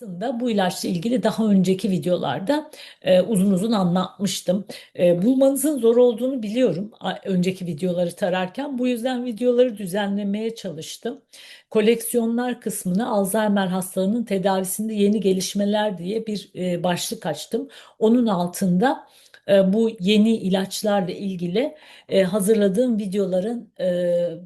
Aslında bu ilaçla ilgili daha önceki videolarda e, uzun uzun anlatmıştım. E, bulmanızın zor olduğunu biliyorum önceki videoları tararken. Bu yüzden videoları düzenlemeye çalıştım. Koleksiyonlar kısmını Alzheimer hastalığının tedavisinde yeni gelişmeler diye bir e, başlık açtım. Onun altında e, bu yeni ilaçlarla ilgili e, hazırladığım videoların e,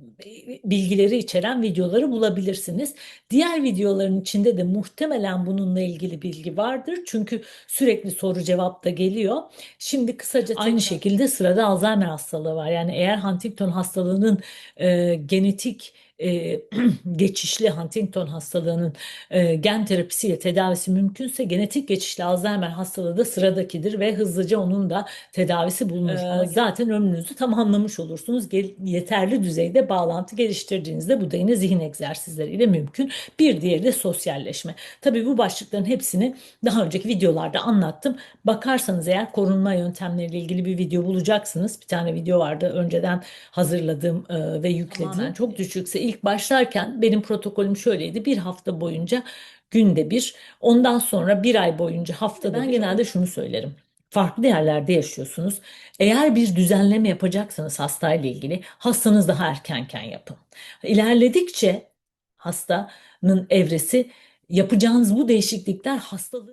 bilgileri içeren videoları bulabilirsiniz. Diğer videoların içinde de muhtemelen bununla ilgili bilgi vardır. Çünkü sürekli soru cevap da geliyor. Şimdi kısaca aynı şekilde sırada Alzheimer hastalığı var. Yani eğer Huntington hastalığının e, genetik e, geçişli Huntington hastalığının e, gen terapisiyle tedavisi mümkünse genetik geçişli Alzheimer hastalığı da sıradakidir ve hızlıca onun da tedavisi bulunur. Ee, zaten ömrünüzü tamamlamış olursunuz. Gel- yeterli düzeyde bağlantı geliştirdiğinizde bu da yine zihin egzersizleriyle mümkün. Bir diğeri de sosyalleşme. Tabii bu başlıkların hepsini daha önceki videolarda anlattım. Bakarsanız eğer korunma yöntemleriyle ilgili bir video bulacaksınız. Bir tane video vardı önceden hazırladığım e, ve yüklediğim. Çok düşükse ilk başlarken benim protokolüm şöyleydi. Bir hafta boyunca günde bir, ondan sonra bir ay boyunca haftada ben genelde şunu söylerim. Farklı yerlerde yaşıyorsunuz. Eğer bir düzenleme yapacaksanız hastayla ilgili hastanız daha erkenken yapın. İlerledikçe hastanın evresi yapacağınız bu değişiklikler hastalığı